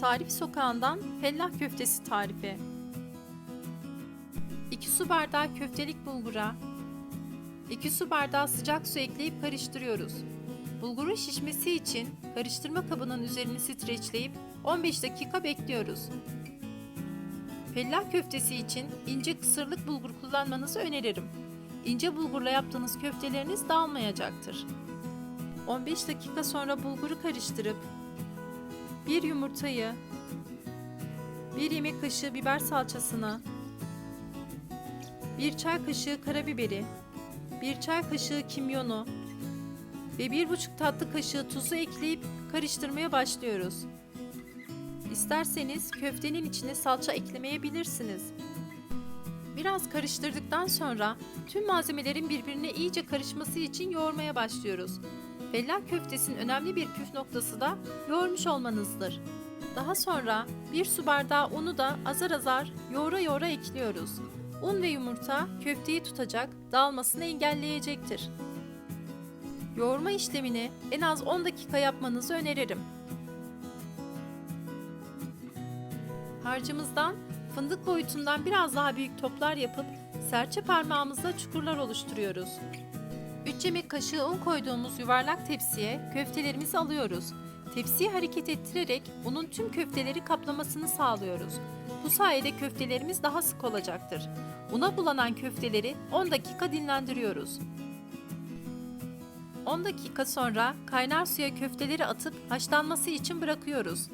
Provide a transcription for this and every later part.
Tarif Sokağı'ndan fellah köftesi tarifi. 2 su bardağı köftelik bulgura 2 su bardağı sıcak su ekleyip karıştırıyoruz. Bulgurun şişmesi için karıştırma kabının üzerini streçleyip 15 dakika bekliyoruz. Fellah köftesi için ince kısırlık bulgur kullanmanızı öneririm. İnce bulgurla yaptığınız köfteleriniz dağılmayacaktır. 15 dakika sonra bulguru karıştırıp bir yumurtayı, bir yemek kaşığı biber salçasını, bir çay kaşığı karabiberi, bir çay kaşığı kimyonu ve bir buçuk tatlı kaşığı tuzu ekleyip karıştırmaya başlıyoruz. İsterseniz köftenin içine salça eklemeyebilirsiniz. Biraz karıştırdıktan sonra tüm malzemelerin birbirine iyice karışması için yoğurmaya başlıyoruz. Fellah köftesinin önemli bir püf noktası da yoğurmuş olmanızdır. Daha sonra bir su bardağı unu da azar azar yoğura yoğura ekliyoruz. Un ve yumurta köfteyi tutacak, dağılmasını engelleyecektir. Yoğurma işlemini en az 10 dakika yapmanızı öneririm. Harcımızdan fındık boyutundan biraz daha büyük toplar yapıp serçe parmağımızla çukurlar oluşturuyoruz. 3 yemek kaşığı un koyduğumuz yuvarlak tepsiye köftelerimizi alıyoruz. Tepsiyi hareket ettirerek unun tüm köfteleri kaplamasını sağlıyoruz. Bu sayede köftelerimiz daha sık olacaktır. Una bulanan köfteleri 10 dakika dinlendiriyoruz. 10 dakika sonra kaynar suya köfteleri atıp haşlanması için bırakıyoruz.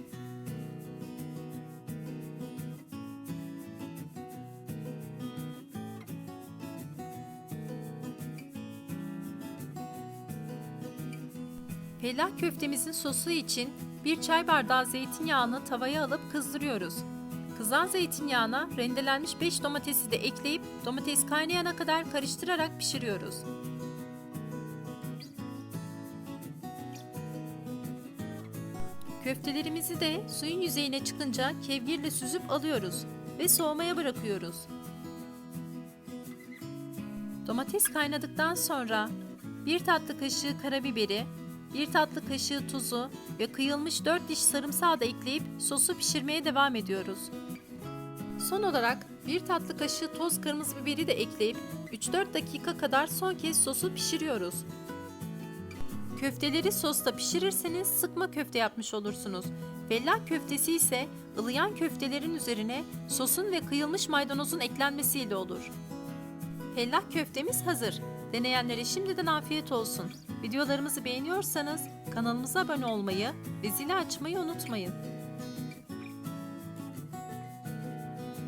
Fellah köftemizin sosu için bir çay bardağı zeytinyağını tavaya alıp kızdırıyoruz. Kızan zeytinyağına rendelenmiş 5 domatesi de ekleyip domates kaynayana kadar karıştırarak pişiriyoruz. Köftelerimizi de suyun yüzeyine çıkınca kevgirle süzüp alıyoruz ve soğumaya bırakıyoruz. Domates kaynadıktan sonra bir tatlı kaşığı karabiberi, bir tatlı kaşığı tuzu ve kıyılmış 4 diş sarımsağı da ekleyip sosu pişirmeye devam ediyoruz. Son olarak bir tatlı kaşığı toz kırmızı biberi de ekleyip 3-4 dakika kadar son kez sosu pişiriyoruz. Köfteleri sosta pişirirseniz sıkma köfte yapmış olursunuz. Fellah köftesi ise ılıyan köftelerin üzerine sosun ve kıyılmış maydanozun eklenmesiyle olur. Fellah köftemiz hazır. Deneyenlere şimdiden afiyet olsun. Videolarımızı beğeniyorsanız kanalımıza abone olmayı ve zili açmayı unutmayın.